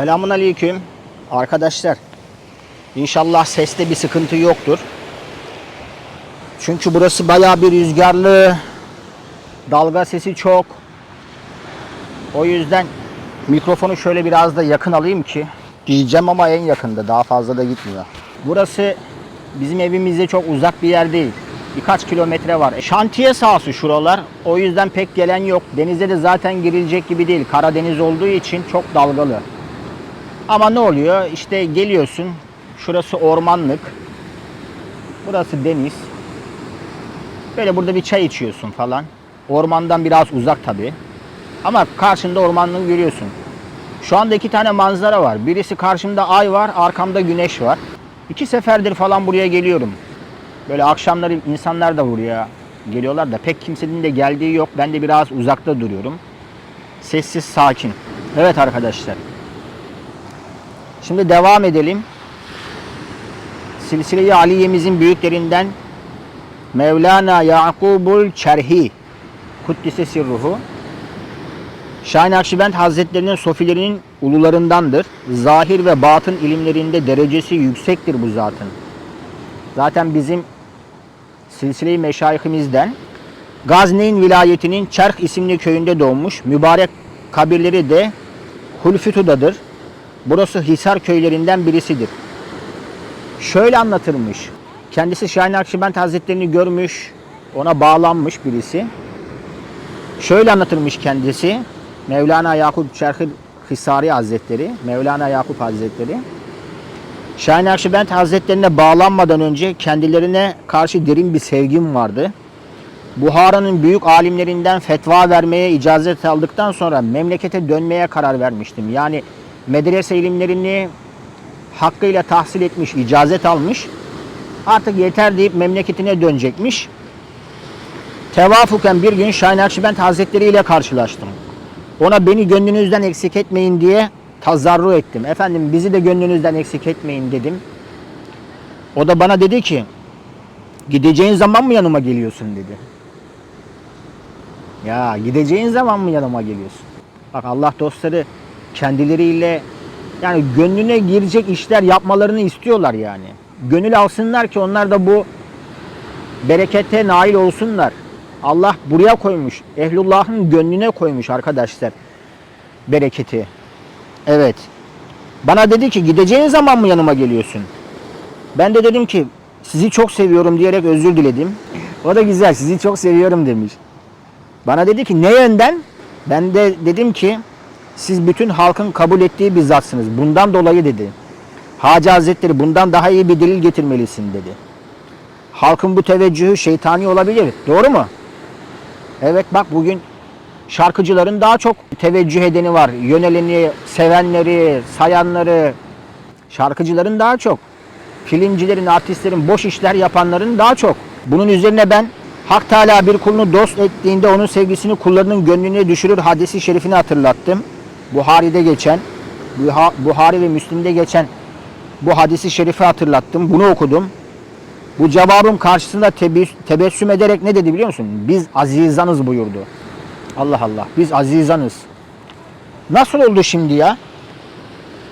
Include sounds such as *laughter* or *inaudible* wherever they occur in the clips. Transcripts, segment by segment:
Selamun aleyküm arkadaşlar. İnşallah seste bir sıkıntı yoktur. Çünkü burası bayağı bir rüzgarlı. Dalga sesi çok. O yüzden mikrofonu şöyle biraz da yakın alayım ki diyeceğim ama en yakında daha fazla da gitmiyor. Burası bizim evimizde çok uzak bir yer değil. Birkaç kilometre var. Şantiye sahası şuralar. O yüzden pek gelen yok. Denize de zaten girilecek gibi değil. Karadeniz olduğu için çok dalgalı. Ama ne oluyor? İşte geliyorsun. Şurası ormanlık. Burası deniz. Böyle burada bir çay içiyorsun falan. Ormandan biraz uzak tabii. Ama karşında ormanlığı görüyorsun. Şu anda iki tane manzara var. Birisi karşımda ay var, arkamda güneş var. İki seferdir falan buraya geliyorum. Böyle akşamları insanlar da buraya geliyorlar da pek kimsenin de geldiği yok. Ben de biraz uzakta duruyorum. Sessiz, sakin. Evet arkadaşlar. Şimdi devam edelim. Silsile-i Aliye'mizin büyüklerinden Mevlana Yakubul Çerhi Kuddise Sirruhu Şahin Akşibend Hazretlerinin sofilerinin ulularındandır. Zahir ve batın ilimlerinde derecesi yüksektir bu zatın. Zaten bizim silsile-i meşayihimizden Gazneyn vilayetinin Çerh isimli köyünde doğmuş. Mübarek kabirleri de Hulfütu'dadır. Burası Hisar köylerinden birisidir. Şöyle anlatılmış. Kendisi Şahin Akşibend Hazretlerini görmüş, ona bağlanmış birisi. Şöyle anlatılmış kendisi. Mevlana Yakup Çerhi Hisari Hazretleri, Mevlana Yakup Hazretleri. Şahin Akşibend Hazretlerine bağlanmadan önce kendilerine karşı derin bir sevgim vardı. Buhara'nın büyük alimlerinden fetva vermeye icazet aldıktan sonra memlekete dönmeye karar vermiştim. Yani medrese ilimlerini hakkıyla tahsil etmiş, icazet almış. Artık yeter deyip memleketine dönecekmiş. Tevafuken bir gün Şahin Akşibend Hazretleri ile karşılaştım. Ona beni gönlünüzden eksik etmeyin diye tazarru ettim. Efendim bizi de gönlünüzden eksik etmeyin dedim. O da bana dedi ki gideceğin zaman mı yanıma geliyorsun dedi. Ya gideceğin zaman mı yanıma geliyorsun? Bak Allah dostları kendileriyle yani gönlüne girecek işler yapmalarını istiyorlar yani. Gönül alsınlar ki onlar da bu berekete nail olsunlar. Allah buraya koymuş. Ehlullah'ın gönlüne koymuş arkadaşlar bereketi. Evet. Bana dedi ki gideceğin zaman mı yanıma geliyorsun? Ben de dedim ki sizi çok seviyorum diyerek özür diledim. O da güzel sizi çok seviyorum demiş. Bana dedi ki ne yönden? Ben de dedim ki siz bütün halkın kabul ettiği bir zatsınız. Bundan dolayı dedi. Hacı Hazretleri bundan daha iyi bir delil getirmelisin dedi. Halkın bu teveccühü şeytani olabilir. Doğru mu? Evet bak bugün şarkıcıların daha çok teveccüh edeni var. Yöneleni, sevenleri, sayanları. Şarkıcıların daha çok. Filmcilerin, artistlerin, boş işler yapanların daha çok. Bunun üzerine ben Hak Teala bir kulunu dost ettiğinde onun sevgisini kullarının gönlüne düşürür hadisi şerifini hatırlattım. Buhari'de geçen, Buha- Buhari ve Müslim'de geçen bu hadisi şerifi hatırlattım. Bunu okudum. Bu cevabım karşısında tebessüm ederek ne dedi biliyor musun? Biz azizanız buyurdu. Allah Allah. Biz azizanız. Nasıl oldu şimdi ya?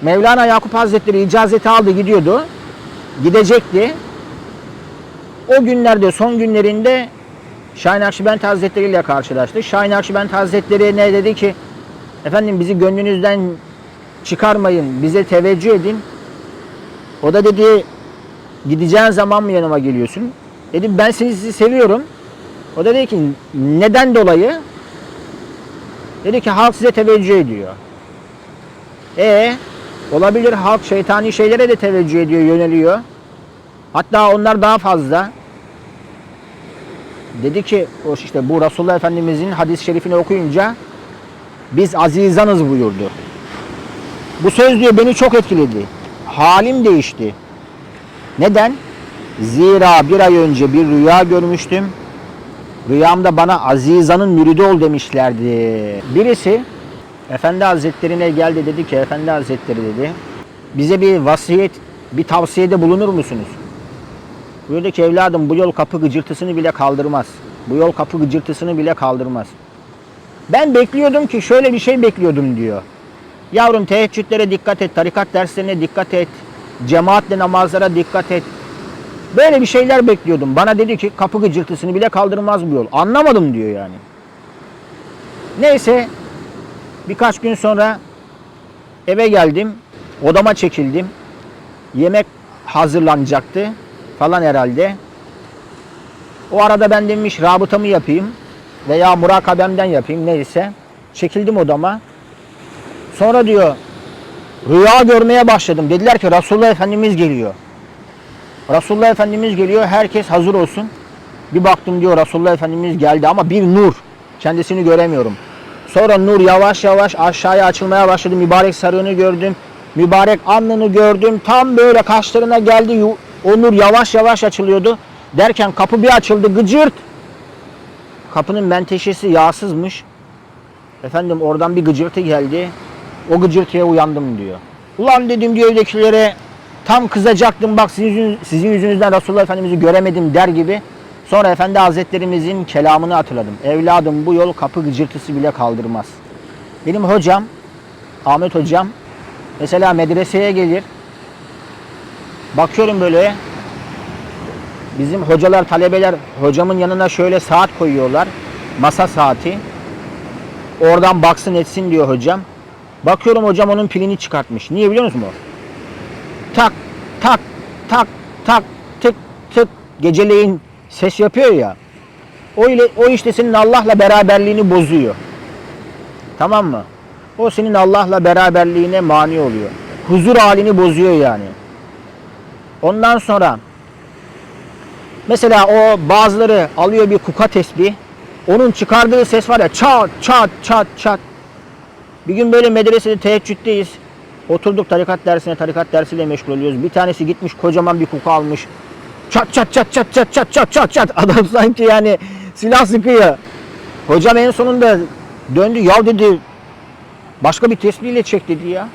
Mevlana Yakup Hazretleri icazeti aldı gidiyordu. Gidecekti. O günlerde son günlerinde Şahin Akşibend Hazretleri ile karşılaştı. Şahin Akşibend Hazretleri ne dedi ki? Efendim bizi gönlünüzden çıkarmayın. Bize teveccüh edin. O da dedi gideceğin zaman mı yanıma geliyorsun? Dedim ben sizi seviyorum. O da dedi ki neden dolayı? Dedi ki halk size teveccüh ediyor. E olabilir halk şeytani şeylere de teveccüh ediyor, yöneliyor. Hatta onlar daha fazla. Dedi ki o işte bu Resulullah Efendimizin hadis-i şerifini okuyunca biz azizanız buyurdu. Bu söz diyor beni çok etkiledi. Halim değişti. Neden? Zira bir ay önce bir rüya görmüştüm. Rüyamda bana Aziza'nın müridi ol demişlerdi. Birisi Efendi Hazretlerine geldi dedi ki Efendi Hazretleri dedi bize bir vasiyet, bir tavsiyede bulunur musunuz? Buyurdu ki evladım bu yol kapı gıcırtısını bile kaldırmaz. Bu yol kapı gıcırtısını bile kaldırmaz. Ben bekliyordum ki şöyle bir şey bekliyordum diyor. Yavrum teheccüdlere dikkat et, tarikat derslerine dikkat et, cemaatle namazlara dikkat et. Böyle bir şeyler bekliyordum. Bana dedi ki kapı gıcırtısını bile kaldırmaz bu yol. Anlamadım diyor yani. Neyse birkaç gün sonra eve geldim. Odama çekildim. Yemek hazırlanacaktı falan herhalde. O arada ben demiş rabıtamı yapayım veya murakabemden yapayım neyse. Çekildim odama. Sonra diyor rüya görmeye başladım. Dediler ki Resulullah Efendimiz geliyor. Resulullah Efendimiz geliyor. Herkes hazır olsun. Bir baktım diyor Resulullah Efendimiz geldi ama bir nur. Kendisini göremiyorum. Sonra nur yavaş yavaş aşağıya açılmaya başladı. Mübarek sarığını gördüm. Mübarek alnını gördüm. Tam böyle kaşlarına geldi. O nur yavaş yavaş açılıyordu. Derken kapı bir açıldı gıcırt. Kapının menteşesi yağsızmış. Efendim oradan bir gıcırtı geldi. O gıcırtıya uyandım diyor. Ulan dedim diyor evdekilere tam kızacaktım bak sizin, sizin yüzünüzden Resulullah Efendimiz'i göremedim der gibi. Sonra Efendi Hazretlerimizin kelamını hatırladım. Evladım bu yol kapı gıcırtısı bile kaldırmaz. Benim hocam, Ahmet hocam mesela medreseye gelir. Bakıyorum böyle bizim hocalar, talebeler hocamın yanına şöyle saat koyuyorlar. Masa saati. Oradan baksın etsin diyor hocam. Bakıyorum hocam onun pilini çıkartmış. Niye biliyor musunuz? Tak tak tak tak tık tık geceleyin ses yapıyor ya. O ile o işte senin Allah'la beraberliğini bozuyor. Tamam mı? O senin Allah'la beraberliğine mani oluyor. Huzur halini bozuyor yani. Ondan sonra mesela o bazıları alıyor bir kuka tesbih. Onun çıkardığı ses var ya çat çat çat çat. Bir gün böyle medresede teheccüddeyiz. Oturduk tarikat dersine, tarikat dersiyle meşgul oluyoruz. Bir tanesi gitmiş kocaman bir kuka almış. Çat çat çat çat çat çat çat çat çat. Adam *laughs* sanki yani silah sıkıyor. Hocam en sonunda döndü. Ya dedi başka bir tesbihle çek dedi ya.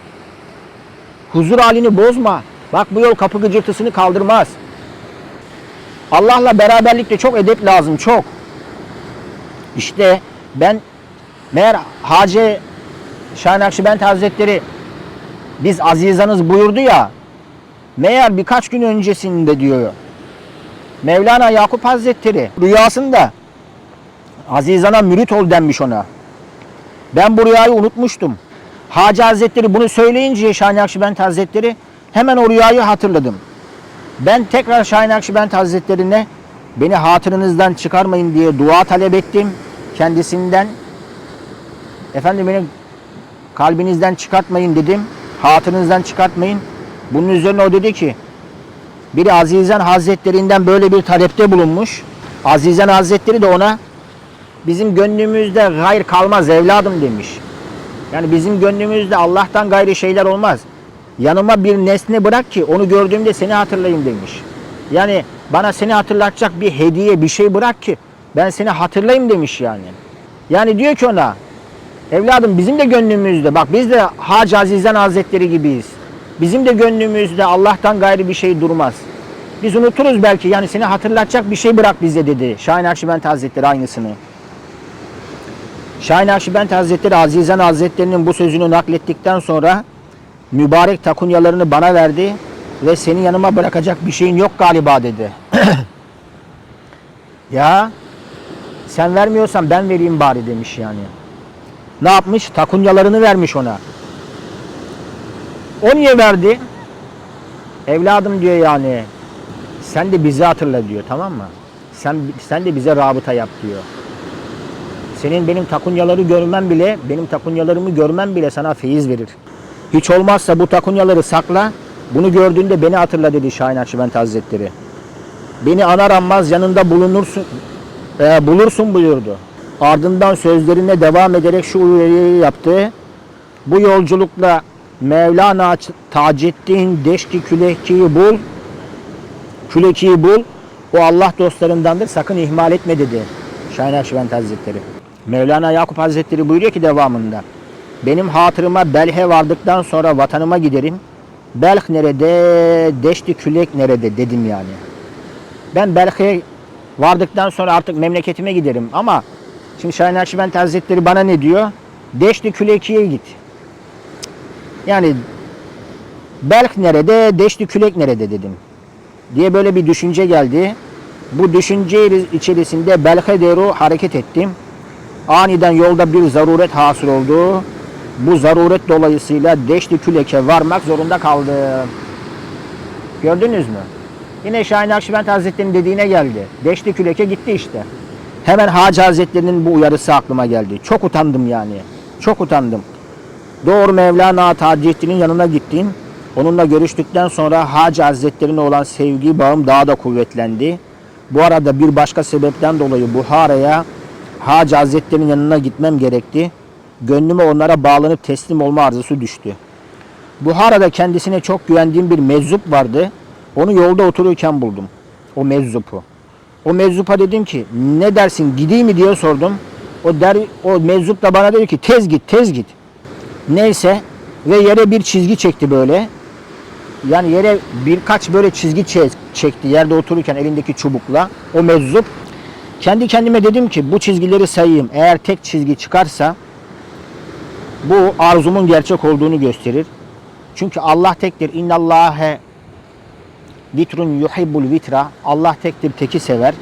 Huzur halini bozma. Bak bu yol kapı gıcırtısını kaldırmaz. Allah'la beraberlikte çok edep lazım çok. İşte ben meğer Hacı Şahin Akşibend Hazretleri biz azizanız buyurdu ya meğer birkaç gün öncesinde diyor Mevlana Yakup Hazretleri rüyasında azizana mürit ol denmiş ona. Ben bu rüyayı unutmuştum. Hacı Hazretleri bunu söyleyince Şahin Akşibend Hazretleri hemen o rüyayı hatırladım. Ben tekrar Şahin Akşibend Hazretlerine beni hatırınızdan çıkarmayın diye dua talep ettim kendisinden. Efendim beni kalbinizden çıkartmayın dedim. Hatırınızdan çıkartmayın. Bunun üzerine o dedi ki biri Azizen Hazretlerinden böyle bir talepte bulunmuş. Azizen Hazretleri de ona bizim gönlümüzde gayr kalmaz evladım demiş. Yani bizim gönlümüzde Allah'tan gayrı şeyler olmaz. Yanıma bir nesne bırak ki onu gördüğümde seni hatırlayayım demiş. Yani bana seni hatırlatacak bir hediye, bir şey bırak ki ben seni hatırlayayım demiş yani. Yani diyor ki ona evladım bizim de gönlümüzde bak biz de Hacı Azizen Hazretleri gibiyiz. Bizim de gönlümüzde Allah'tan gayrı bir şey durmaz. Biz unuturuz belki yani seni hatırlatacak bir şey bırak bize dedi. Şahin Akşibend Hazretleri aynısını. Şahin Akşibend Hazretleri Azizen Hazretleri'nin bu sözünü naklettikten sonra mübarek takunyalarını bana verdi ve seni yanıma bırakacak bir şeyin yok galiba dedi. *clears throat* ya sen vermiyorsan ben vereyim bari demiş yani. Ne yapmış? Takunyalarını vermiş ona. O niye verdi? Evladım diyor yani. Sen de bizi hatırla diyor tamam mı? Sen sen de bize rabıta yap diyor. Senin benim takunyaları görmen bile, benim takunyalarımı görmen bile sana feyiz verir. Hiç olmazsa bu takunyaları sakla. Bunu gördüğünde beni hatırla dedi Şahin Akşibend Hazretleri. Beni anar anmaz yanında bulunursun, e, bulursun buyurdu. Ardından sözlerine devam ederek şu uyarıyı yaptı. Bu yolculukla Mevlana Taceddin Deşki Küleki'yi bul. Küleki'yi bul. O Allah dostlarındandır. Sakın ihmal etme dedi. Şahin Akşibend Hazretleri. Mevlana Yakup Hazretleri buyuruyor ki devamında. Benim hatırıma Belh'e vardıktan sonra vatanıma giderim. Belh nerede, Deşti Külek nerede dedim yani. Ben Belh'e vardıktan sonra artık memleketime giderim ama şimdi Şahin Akşibend Hazretleri bana ne diyor? Deşti Küleki'ye git. Yani Belk nerede, Deşti Külek nerede dedim. Diye böyle bir düşünce geldi. Bu düşünce içerisinde Belk'e doğru hareket ettim. Aniden yolda bir zaruret hasıl oldu. Bu zaruret dolayısıyla Deşti Külek'e varmak zorunda kaldım. Gördünüz mü? Yine Şahin Akşibend Hazretleri'nin dediğine geldi. Deşti Külek'e gitti işte. Hemen Hacı Hazretleri'nin bu uyarısı aklıma geldi. Çok utandım yani. Çok utandım. Doğru Mevlana Taceddin'in yanına gittim. Onunla görüştükten sonra Hacı Hazretleri'ne olan sevgi bağım daha da kuvvetlendi. Bu arada bir başka sebepten dolayı Buhara'ya Hacı Hazretleri'nin yanına gitmem gerekti. Gönlüme onlara bağlanıp teslim olma arzusu düştü. Buhara'da kendisine çok güvendiğim bir meczup vardı. Onu yolda otururken buldum. O meczupu. O meczupa dedim ki ne dersin gideyim mi diye sordum. O der, o meczup da bana dedi ki tez git tez git. Neyse ve yere bir çizgi çekti böyle. Yani yere birkaç böyle çizgi çe- çekti yerde otururken elindeki çubukla o meczup. Kendi kendime dedim ki bu çizgileri sayayım. Eğer tek çizgi çıkarsa bu arzumun gerçek olduğunu gösterir. Çünkü Allah tektir. İnnallâhe vitrun yuhibbul vitra. Allah tektir, teki sever.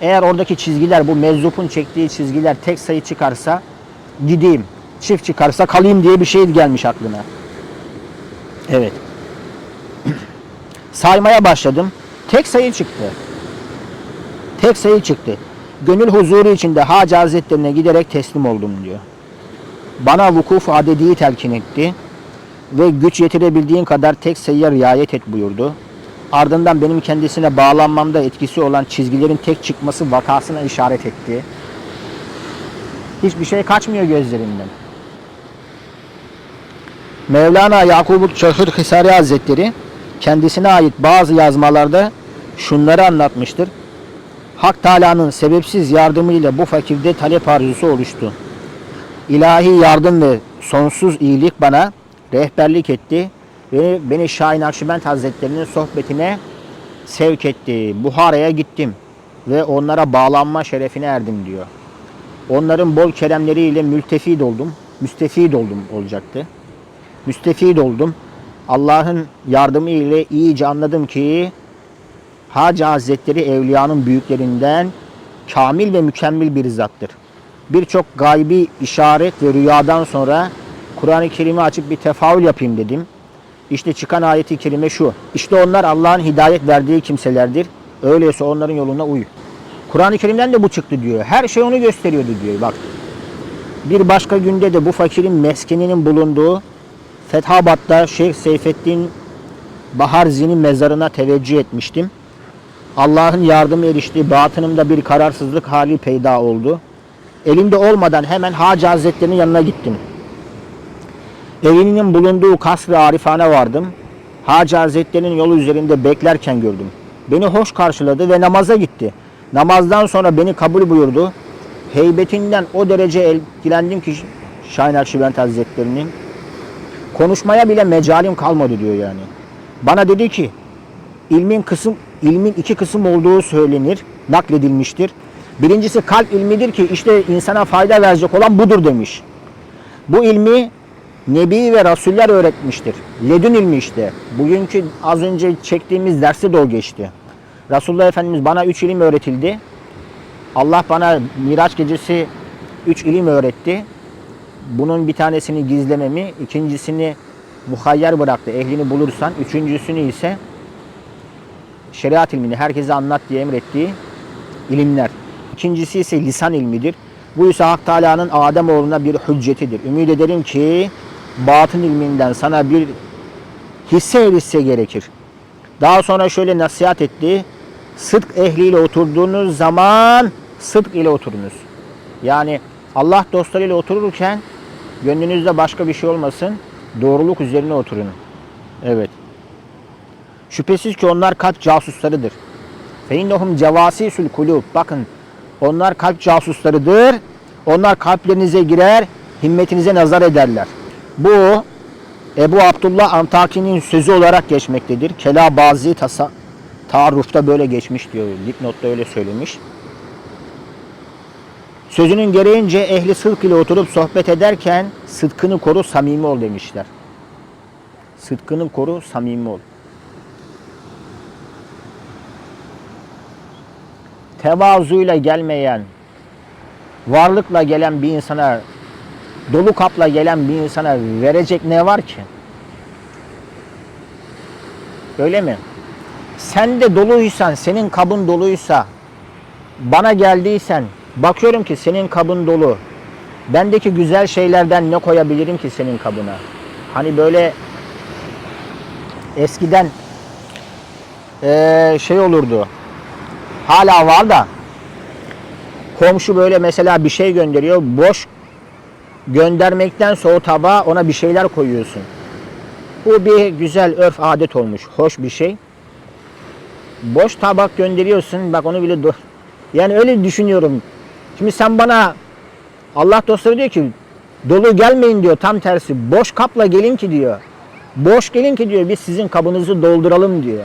Eğer oradaki çizgiler, bu meczupun çektiği çizgiler tek sayı çıkarsa gideyim. Çift çıkarsa kalayım diye bir şey gelmiş aklına. Evet. *clears throat* Saymaya başladım. Tek sayı çıktı. Tek sayı çıktı. Gönül huzuru içinde Hacı Hazretlerine giderek teslim oldum diyor. Bana vukuf adediyi telkin etti ve güç yetirebildiğin kadar tek sayıya riayet et buyurdu. Ardından benim kendisine bağlanmamda etkisi olan çizgilerin tek çıkması vakasına işaret etti. Hiçbir şey kaçmıyor gözlerinden. Mevlana Yakup Çakır Hisari Hazretleri kendisine ait bazı yazmalarda şunları anlatmıştır. Hak Teala'nın sebepsiz yardımıyla bu fakirde talep arzusu oluştu. İlahi yardım ve sonsuz iyilik bana rehberlik etti ve beni Şahin Akşibend Hazretleri'nin sohbetine sevk etti. Buhara'ya gittim ve onlara bağlanma şerefine erdim diyor. Onların bol keremleriyle mültefid oldum. Müstefid oldum olacaktı. Müstefid oldum. Allah'ın yardımı ile iyice anladım ki Hacı Hazretleri evliyanın büyüklerinden kamil ve mükemmel bir zattır. Birçok gaybi işaret ve rüyadan sonra Kur'an-ı Kerim'i açıp bir tefaül yapayım dedim. İşte çıkan ayeti kerime şu. İşte onlar Allah'ın hidayet verdiği kimselerdir. Öyleyse onların yoluna uy. Kur'an-ı Kerim'den de bu çıktı diyor. Her şey onu gösteriyordu diyor. Bak. Bir başka günde de bu fakirin meskeninin bulunduğu Fethabat'ta Şeyh Seyfettin Baharzi'nin mezarına teveccüh etmiştim. Allah'ın yardımı erişti. Batınımda bir kararsızlık hali peyda oldu. Elimde olmadan hemen Hacı Hazretleri'nin yanına gittim. Evinin bulunduğu kasr-ı arifane vardım. Hacı Hazretleri'nin yolu üzerinde beklerken gördüm. Beni hoş karşıladı ve namaza gitti. Namazdan sonra beni kabul buyurdu. Heybetinden o derece etkilendim ki Şahin Akşibend Hazretleri'nin. Konuşmaya bile mecalim kalmadı diyor yani. Bana dedi ki ilmin kısım ilmin iki kısım olduğu söylenir, nakledilmiştir. Birincisi kalp ilmidir ki işte insana fayda verecek olan budur demiş. Bu ilmi Nebi ve Rasuller öğretmiştir. Ledün ilmi işte. Bugünkü az önce çektiğimiz derste de o geçti. Resulullah Efendimiz bana üç ilim öğretildi. Allah bana Miraç gecesi üç ilim öğretti. Bunun bir tanesini gizlememi, ikincisini muhayyer bıraktı. Ehlini bulursan, üçüncüsünü ise şeriat ilmini herkese anlat diye emrettiği ilimler. İkincisi ise lisan ilmidir. Bu ise Hak Teala'nın Adem oğluna bir hüccetidir. Ümit ederim ki batın ilminden sana bir hisse hisse gerekir. Daha sonra şöyle nasihat etti. Sıdk ehliyle oturduğunuz zaman sıdk ile oturunuz. Yani Allah dostlarıyla otururken gönlünüzde başka bir şey olmasın. Doğruluk üzerine oturun. Evet. Şüphesiz ki onlar kalp casuslarıdır. Feinnehum cevasisül kulub. Bakın onlar kalp casuslarıdır. Onlar kalplerinize girer, himmetinize nazar ederler. Bu Ebu Abdullah Antaki'nin sözü olarak geçmektedir. Kela bazı tasa, taarrufta böyle geçmiş diyor. Dipnotta öyle söylemiş. Sözünün gereğince ehli sıdk ile oturup sohbet ederken sıdkını koru samimi ol demişler. Sıdkını koru, samimi ol. Tevazuyla gelmeyen, varlıkla gelen bir insana, dolu kapla gelen bir insana verecek ne var ki? Öyle mi? Sen de doluysan, senin kabın doluysa, bana geldiysen, bakıyorum ki senin kabın dolu. Bendeki güzel şeylerden ne koyabilirim ki senin kabına? Hani böyle eskiden eee, şey olurdu. Hala var da komşu böyle mesela bir şey gönderiyor. Boş göndermektense o tabağa ona bir şeyler koyuyorsun. Bu bir güzel örf adet olmuş. Hoş bir şey. Boş tabak gönderiyorsun. Bak onu bile do- yani öyle düşünüyorum. Şimdi sen bana Allah dostları diyor ki dolu gelmeyin diyor tam tersi. Boş kapla gelin ki diyor. Boş gelin ki diyor biz sizin kabınızı dolduralım diyor.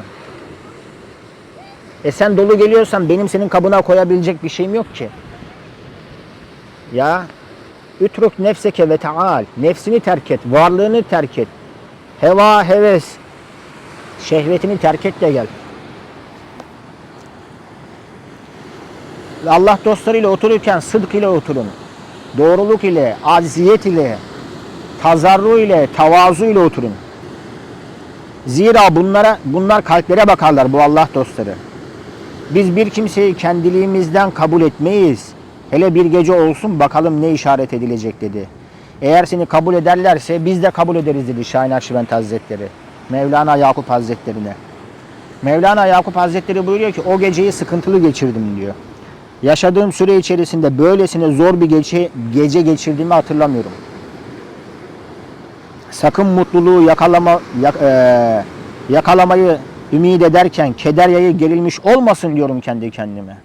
E sen dolu geliyorsan benim senin kabına koyabilecek bir şeyim yok ki. Ya ütruk nefseke ve taal. Nefsini terk et, varlığını terk et. Heva, heves, şehvetini terk et de gel. Allah dostlarıyla otururken sıdk ile oturun. Doğruluk ile, acziyet ile, tazarru ile, tavazu ile oturun. Zira bunlara bunlar kalplere bakarlar bu Allah dostları. Biz bir kimseyi kendiliğimizden kabul etmeyiz. Hele bir gece olsun bakalım ne işaret edilecek dedi. Eğer seni kabul ederlerse biz de kabul ederiz dedi Şahin Akşivend Hazretleri. Mevlana Yakup Hazretlerine. Mevlana Yakup Hazretleri buyuruyor ki o geceyi sıkıntılı geçirdim diyor. Yaşadığım süre içerisinde böylesine zor bir gece, gece geçirdiğimi hatırlamıyorum. Sakın mutluluğu yakalama, yak- eee, yakalamayı ümit ederken keder yayı gerilmiş olmasın diyorum kendi kendime.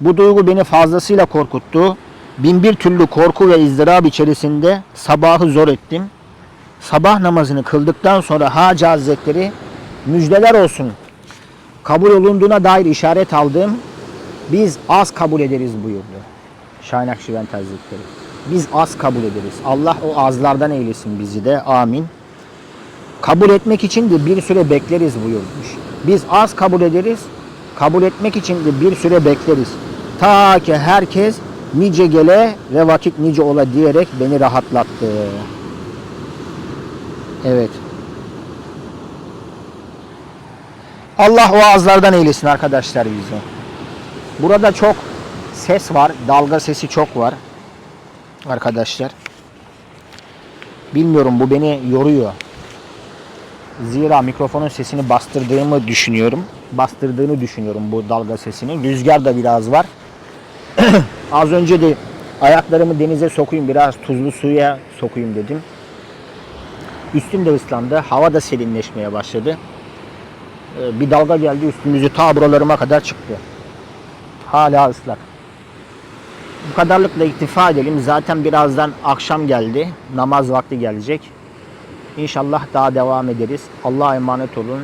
Bu duygu beni fazlasıyla korkuttu. Bin bir türlü korku ve izdırap içerisinde sabahı zor ettim. Sabah namazını kıldıktan sonra Hacı Hazretleri müjdeler olsun. Kabul olunduğuna dair işaret aldım. Biz az kabul ederiz buyurdu. Şahin Akşivend Hazretleri. Biz az kabul ederiz. Allah o azlardan eylesin bizi de. Amin. Kabul etmek için de bir süre bekleriz buyurmuş. Biz az kabul ederiz. Kabul etmek için de bir süre bekleriz. Ta ki herkes nice gele ve vakit nice ola diyerek beni rahatlattı. Evet. Allah o ağızlardan eylesin arkadaşlar bizi. Burada çok ses var. Dalga sesi çok var. Arkadaşlar. Bilmiyorum bu beni yoruyor. Zira mikrofonun sesini bastırdığımı düşünüyorum. Bastırdığını düşünüyorum bu dalga sesini. Rüzgar da biraz var. *clears throat* Az önce de ayaklarımı denize sokayım biraz tuzlu suya sokayım dedim. Üstüm de ıslandı. Hava da serinleşmeye başladı. Ee, Bir dalga geldi üstümüzü ta buralarıma kadar çıktı. Hala ıslak. Bu kadarlıkla iktifa edelim. Zaten birazdan akşam geldi. Namaz vakti gelecek. İnşallah daha devam ederiz. Allah'a emanet olun.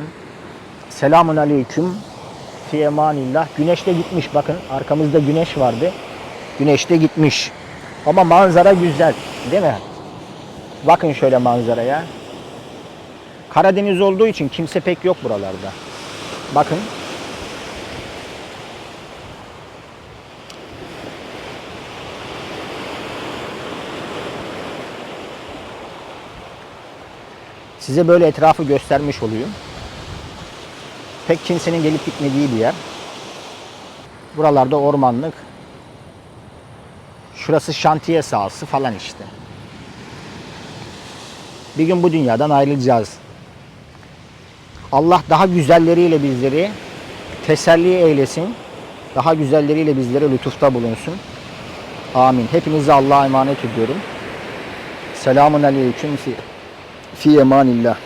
Selamun aleyküm. Fi emanillah. Güneş de gitmiş. Bakın arkamızda güneş vardı. Güneş de gitmiş. Ama manzara güzel. Değil mi? Bakın şöyle manzaraya. Karadeniz olduğu için kimse pek yok buralarda. Bakın. Size böyle etrafı göstermiş olayım. Pek kimsenin gelip gitmediği bir yer. Buralarda ormanlık. Şurası şantiye sahası falan işte. Bir gün bu dünyadan ayrılacağız. Allah daha güzelleriyle bizleri teselli eylesin. Daha güzelleriyle bizlere lütufta bulunsun. Amin. Hepinizi Allah'a emanet ediyorum. Selamun aleyküm fi emanillah.